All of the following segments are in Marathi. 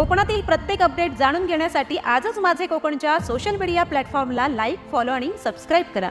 कोकणातील प्रत्येक अपडेट जाणून घेण्यासाठी आजच माझे कोकणच्या सोशल मीडिया प्लॅटफॉर्मला लाईक फॉलो आणि सबस्क्राईब करा.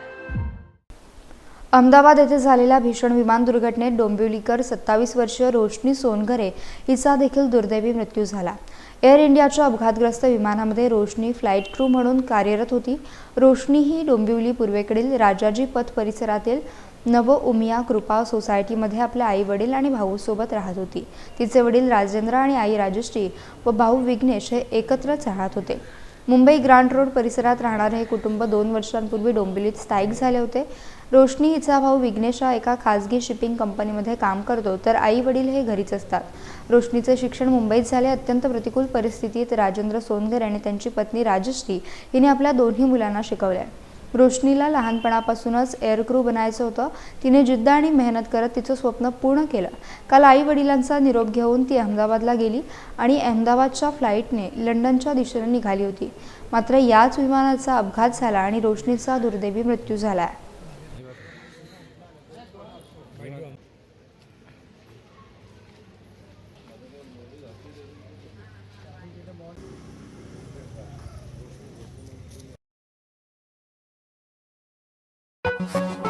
अहमदाबाद येथे झालेल्या भीषण विमान दुर्घटनेत डोंबिवलीकर सत्तावीस वर्षीय रोशनी सोनघरे हिचा देखील दुर्दैवी मृत्यू झाला. एअर इंडियाच्या अपघातग्रस्त विमानामध्ये रोशनी फ्लाईट क्रू म्हणून कार्यरत होती. रोशनी ही डोंबिवली पूर्वेकडील राजाजी पथ परिसरातील नव उमिया कृपा सोसायटीमध्ये आपल्या आई वडील आणि भाऊ सोबत राहत होती. तिचे वडील राजेंद्र आणि आई राजश्री व भाऊ विघ्नेश हे एकत्रच राहत होते. मुंबई ग्रांट रोड परिसरात राहणारे हे कुटुंब दोन वर्षांपूर्वी डोंबिवलीत स्थायिक झाले होते. रोशनी हिचा भाऊ विघ्नेश हा एका खासगी शिपिंग कंपनीमध्ये काम करतो तर आई वडील हे घरीच असतात. रोशनीचे शिक्षण मुंबईत झाले. अत्यंत प्रतिकूल परिस्थितीत राजेंद्र सोनगर आणि त्यांची पत्नी राजश्री हिने आपल्या दोन्ही मुलांना शिकवल्या. रोशनीला लहानपणापासूनच एअरक्रू बनायचं होतं. तिने जिद्द आणि मेहनत करत तिचं स्वप्न पूर्ण केलं. काल आई वडिलांचा निरोप घेऊन ती अहमदाबादला गेली आणि अहमदाबादच्या फ्लाईटने लंडनच्या दिशेने निघाली होती. मात्र याच विमानाचा अपघात झाला आणि रोशनीचा दुर्दैवी मृत्यू झाला. Música